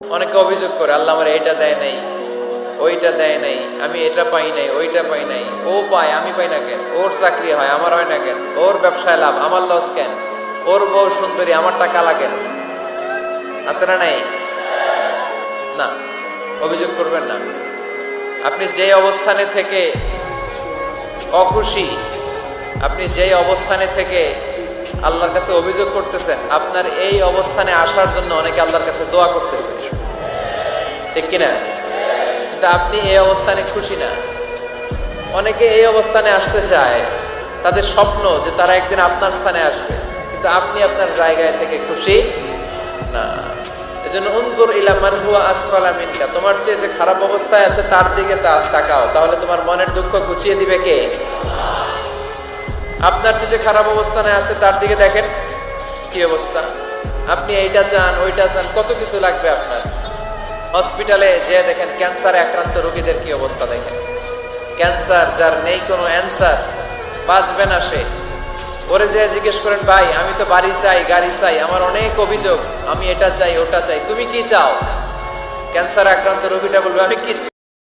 অনেকে অভিযোগ করে, আল্লাহ আমার এইটা দেয় নাই, ওইটা দেয় নাই, আমি এটা পাই নাই, ওইটা পাই নাই, ও পায়, আমি পাই না কেন, ওর চাকরি হয়, আমার হয় না কেন, ওর ব্যবসায় লাভ, আমার লস কেন, ওর বউ সুন্দরী, আমার টাকা লাগেন আছে না নাই? না, অভিযোগ করবেন না। আপনি যে অবস্থানে থেকে অখুশি, আপনি যেই অবস্থানে থেকে আল্লাহর কাছে অভিযোগ করতেছেন, আপনার এই অবস্থানে আসার জন্য অনেকে আল্লাহর কাছে দোয়া করতেছে। ঠিক কিনা? কিন্তু আপনি এই অবস্থানে খুশি না। অনেকে এই অবস্থানে আসতে চায়। তাদের স্বপ্ন যে তারা একদিন আপনার স্থানে আসবে। কিন্তু আপনি আপনার জায়গায় থেকে খুশি না। আপনি এইটা চান, ওইটা চান, কত কিছু লাগবে আপনার? হসপিটালে যে দেখেন ক্যান্সারে আক্রান্ত রোগীদের কি অবস্থা দেখেন। ক্যান্সার, যার নেই কোনো অ্যান্সার, বাঁচবে না সে। ওরে যে জিজ্ঞেস করেন, ভাই, আমি তো বাড়ি চাই, গাড়ি চাই, আমার অনেক অভিযোগ, আমি এটা চাই, ওটা চাই, তুমি কি চাও? ক্যান্সার আক্রান্ত রোগীটা বলবে, আমি কিচ্ছু